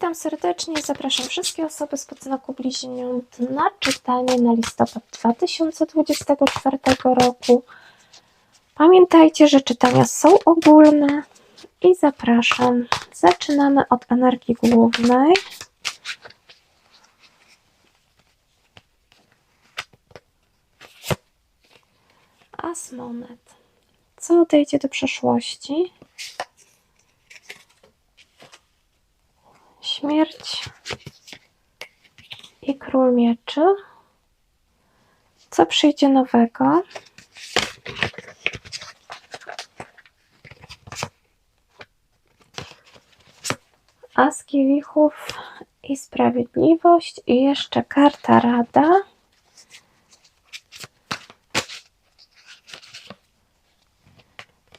Witam serdecznie, zapraszam wszystkie osoby z podznaku bliźniąt na czytanie na listopad 2024 roku. Pamiętajcie, że czytania są ogólne i zapraszam. Zaczynamy od energii głównej. As monet. Co odejdzie do przeszłości? Śmierć i król mieczy. Co przyjdzie nowego? As kielichów i sprawiedliwość i jeszcze karta rada.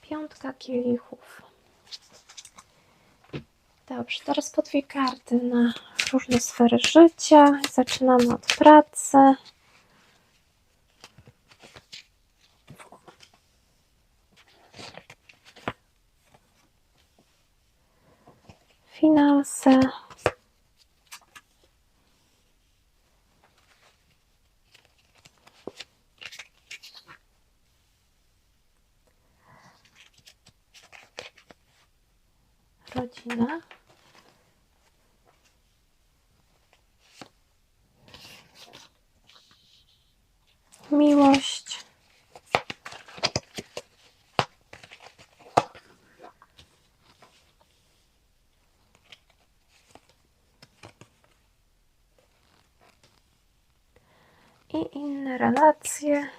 Piątka kielichów. Dobrze, teraz po dwie karty na różne sfery życia. Zaczynamy od pracy. Finanse. Rodzina. miłość. Relacje.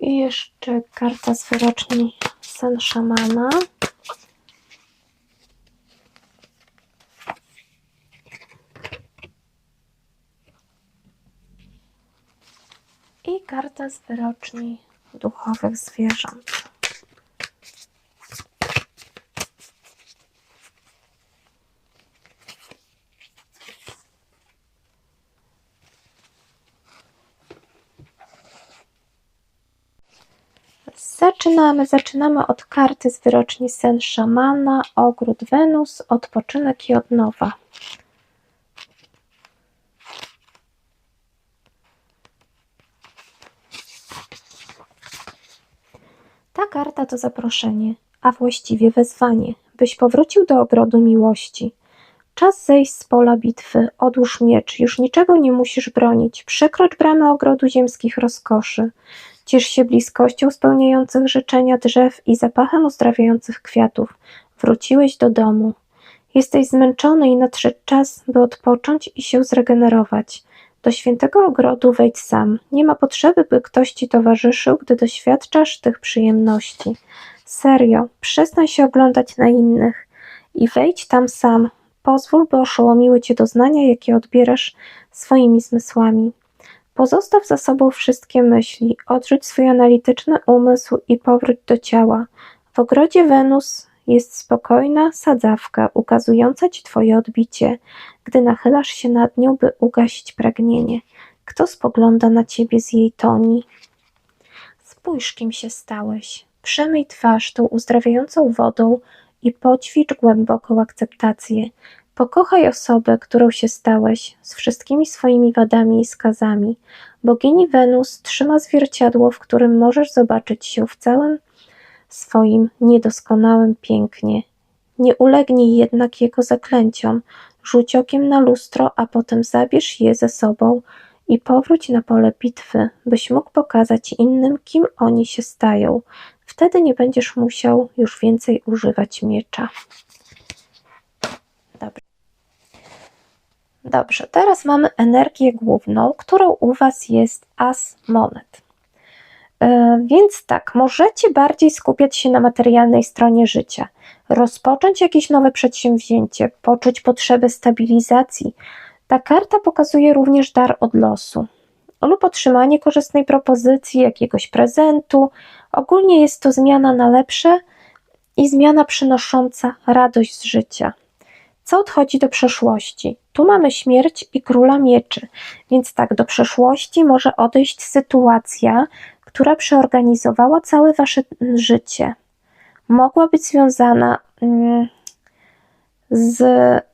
I jeszcze karta z wyroczni Sen Szamana. I karta z wyroczni duchowych zwierząt. Zaczynamy, zaczynamy od karty z wyroczni Sen Szamana, Ogród Wenus, Odpoczynek i Odnowa. Ta karta to zaproszenie, a właściwie wezwanie, byś powrócił do ogrodu miłości. Czas zejść z pola bitwy, odłóż miecz, już niczego nie musisz bronić, przekrocz bramy ogrodu ziemskich rozkoszy. Ciesz się bliskością spełniających życzenia drzew i zapachem uzdrawiających kwiatów. Wróciłeś do domu. Jesteś zmęczony i nadszedł czas, by odpocząć i się zregenerować. Do świętego ogrodu wejdź sam. Nie ma potrzeby, by ktoś ci towarzyszył, gdy doświadczasz tych przyjemności. Serio, przestań się oglądać na innych i wejdź tam sam. Pozwól, by oszołomiły cię doznania, jakie odbierasz swoimi zmysłami. Pozostaw za sobą wszystkie myśli, odrzuć swój analityczny umysł i powróć do ciała. W ogrodzie Wenus jest spokojna sadzawka, ukazująca ci twoje odbicie, gdy nachylasz się nad nią, by ugasić pragnienie. Kto spogląda na ciebie z jej toni? Spójrz, kim się stałeś. Przemyj twarz tą uzdrawiającą wodą i poćwicz głęboką akceptację. Pokochaj osobę, którą się stałeś, z wszystkimi swoimi wadami i skazami. Bogini Wenus trzyma zwierciadło, w którym możesz zobaczyć się w całym swoim niedoskonałym pięknie. Nie ulegnij jednak jego zaklęciom. Rzuć okiem na lustro, a potem zabierz je ze sobą i powróć na pole bitwy, byś mógł pokazać innym, kim oni się stają. Wtedy nie będziesz musiał już więcej używać miecza. Dobrze. Dobrze, teraz mamy energię główną, którą u Was jest as monet. E, więc tak, możecie bardziej skupiać się na materialnej stronie życia, rozpocząć jakieś nowe przedsięwzięcie, poczuć potrzebę stabilizacji. Ta karta pokazuje również dar od losu lub otrzymanie korzystnej propozycji, jakiegoś prezentu. Ogólnie jest to zmiana na lepsze i zmiana przynosząca radość z życia. Co odchodzi do przeszłości? Tu mamy śmierć i króla mieczy, więc tak, do przeszłości może odejść sytuacja, która przeorganizowała całe wasze życie. Mogła być związana mm, z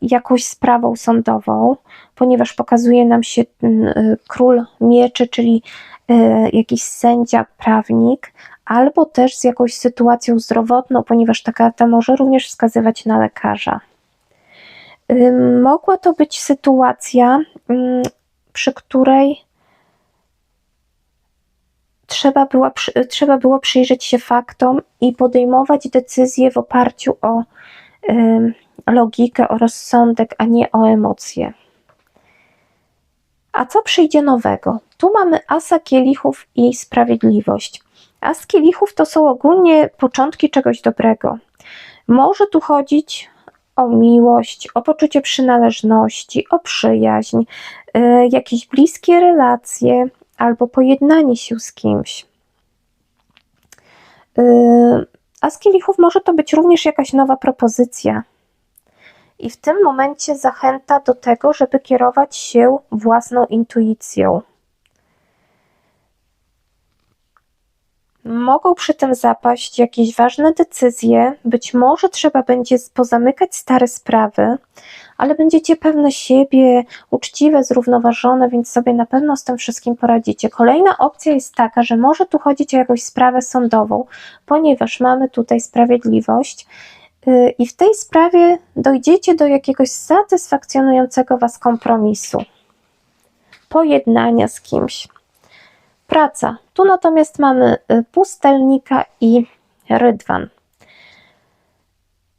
jakąś sprawą sądową, ponieważ pokazuje nam się mm, król mieczy, czyli e, jakiś sędzia, prawnik, albo też z jakąś sytuacją zdrowotną, ponieważ ta karta może również wskazywać na lekarza. Mogła to być sytuacja, przy której trzeba było, trzeba było przyjrzeć się faktom i podejmować decyzje w oparciu o logikę, o rozsądek, a nie o emocje. A co przyjdzie nowego? Tu mamy asa kielichów i sprawiedliwość. As kielichów to są ogólnie początki czegoś dobrego. Może tu chodzić o miłość, o poczucie przynależności, o przyjaźń, y, jakieś bliskie relacje albo pojednanie się z kimś. Y, a z kielichów może to być również jakaś nowa propozycja. I w tym momencie zachęta do tego, żeby kierować się własną intuicją. Mogą przy tym zapaść jakieś ważne decyzje, być może trzeba będzie pozamykać stare sprawy, ale będziecie pewne siebie, uczciwe, zrównoważone, więc sobie na pewno z tym wszystkim poradzicie. Kolejna opcja jest taka, że może tu chodzić o jakąś sprawę sądową, ponieważ mamy tutaj sprawiedliwość y, i w tej sprawie dojdziecie do jakiegoś satysfakcjonującego Was kompromisu, pojednania z kimś. Praca. Tu natomiast mamy y, pustelnika i rydwan.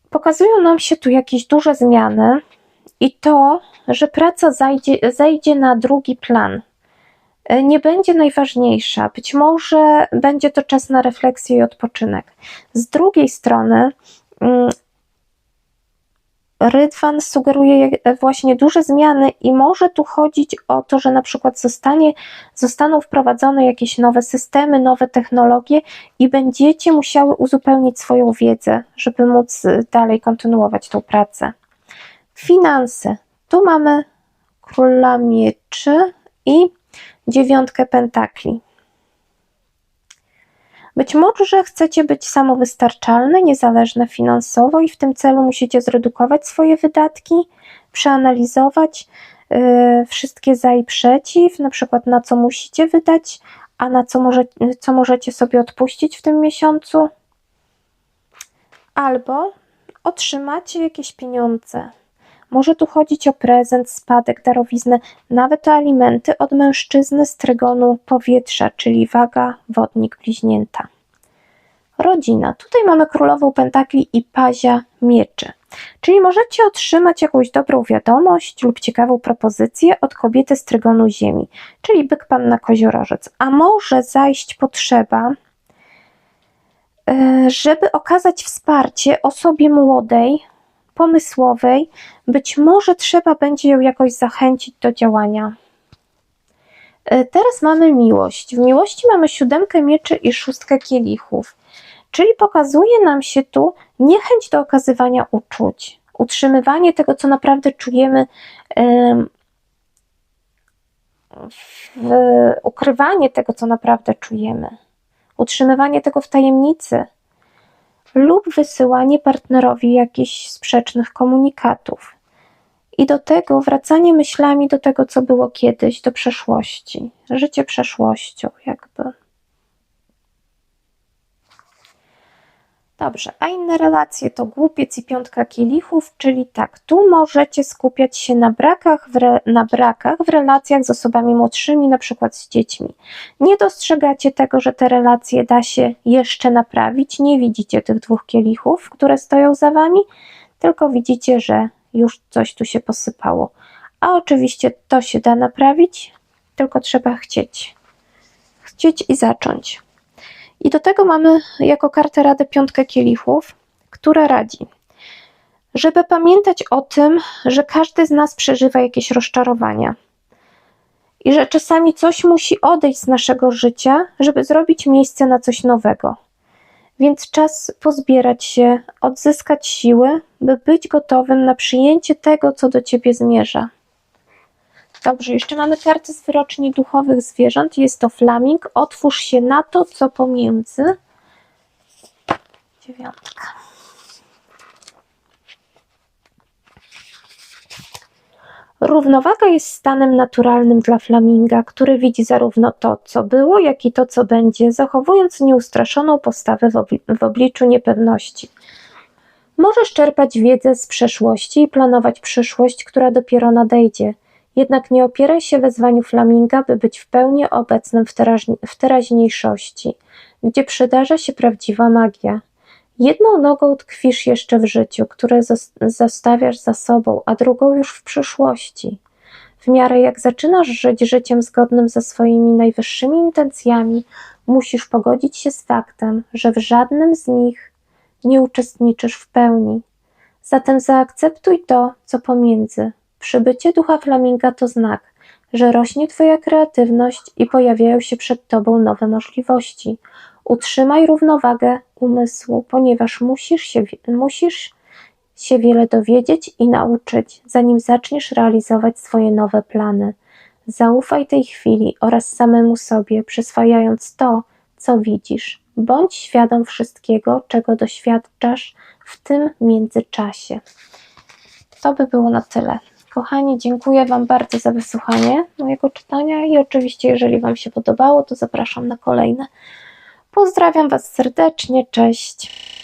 Pokazują nam się tu jakieś duże zmiany i to, że praca zajdzie, zejdzie na drugi plan. Y, nie będzie najważniejsza, być może będzie to czas na refleksję i odpoczynek. Z drugiej strony, mm, Rydwan sugeruje właśnie duże zmiany i może tu chodzić o to, że na przykład zostanie, zostaną wprowadzone jakieś nowe systemy, nowe technologie i będziecie musiały uzupełnić swoją wiedzę, żeby móc dalej kontynuować tą pracę. Finanse. Tu mamy króla mieczy i dziewiątkę pentakli. Być może chcecie być samowystarczalne, niezależne finansowo i w tym celu musicie zredukować swoje wydatki, przeanalizować yy, wszystkie za i przeciw, na przykład na co musicie wydać, a na co, może, co możecie sobie odpuścić w tym miesiącu. Albo otrzymacie jakieś pieniądze. Może tu chodzić o prezent, spadek, darowiznę, nawet o alimenty od mężczyzny z trygonu powietrza, czyli waga, wodnik, bliźnięta. Rodzina. Tutaj mamy królową pentakli i pazia mieczy. Czyli możecie otrzymać jakąś dobrą wiadomość lub ciekawą propozycję od kobiety z trygonu ziemi, czyli byk pan na koziorożec. A może zajść potrzeba, e, żeby okazać wsparcie osobie młodej, pomysłowej, być może trzeba będzie ją jakoś zachęcić do działania. E, teraz mamy miłość. W miłości mamy siódemkę mieczy i szóstkę kielichów. Czyli pokazuje nam się tu niechęć do okazywania uczuć, utrzymywanie tego, co naprawdę czujemy, ukrywanie tego, co naprawdę czujemy, utrzymywanie tego w tajemnicy lub wysyłanie partnerowi jakichś sprzecznych komunikatów. I do tego wracanie myślami do tego, co było kiedyś, do przeszłości. Życie przeszłością, jakby. Dobrze, a inne relacje to głupiec i piątka kielichów, czyli tak, tu możecie skupiać się na brakach, w re, na brakach w relacjach z osobami młodszymi, na przykład z dziećmi. Nie dostrzegacie tego, że te relacje da się jeszcze naprawić, nie widzicie tych dwóch kielichów, które stoją za wami, tylko widzicie, że już coś tu się posypało. A oczywiście to się da naprawić, tylko trzeba chcieć. Chcieć i zacząć. I do tego mamy jako kartę Radę Piątkę Kielichów, która radzi, żeby pamiętać o tym, że każdy z nas przeżywa jakieś rozczarowania i że czasami coś musi odejść z naszego życia, żeby zrobić miejsce na coś nowego. Więc czas pozbierać się, odzyskać siły, by być gotowym na przyjęcie tego, co do ciebie zmierza. Dobrze, jeszcze mamy kartę z wyroczni duchowych zwierząt. Jest to flaming. Otwórz się na to, co pomiędzy. Dziewiątka. Równowaga jest stanem naturalnym dla flaminga, który widzi zarówno to, co było, jak i to, co będzie, zachowując nieustraszoną postawę w, obli- w obliczu niepewności. Możesz czerpać wiedzę z przeszłości i planować przyszłość, która dopiero nadejdzie. Jednak nie opieraj się wezwaniu flaminga, by być w pełni obecnym w, teraźni- w teraźniejszości, gdzie przydarza się prawdziwa magia. Jedną nogą tkwisz jeszcze w życiu, które zos- zostawiasz za sobą, a drugą już w przyszłości. W miarę jak zaczynasz żyć życiem zgodnym ze swoimi najwyższymi intencjami, musisz pogodzić się z faktem, że w żadnym z nich nie uczestniczysz w pełni. Zatem zaakceptuj to, co pomiędzy. Przybycie ducha flaminga to znak, że rośnie Twoja kreatywność i pojawiają się przed Tobą nowe możliwości. Utrzymaj równowagę umysłu, ponieważ musisz się, musisz się wiele dowiedzieć i nauczyć, zanim zaczniesz realizować swoje nowe plany. Zaufaj tej chwili oraz samemu sobie, przyswajając to, co widzisz. Bądź świadom wszystkiego, czego doświadczasz w tym międzyczasie. To by było na tyle. Kochani, dziękuję Wam bardzo za wysłuchanie mojego czytania i oczywiście, jeżeli Wam się podobało, to zapraszam na kolejne. Pozdrawiam Was serdecznie, cześć.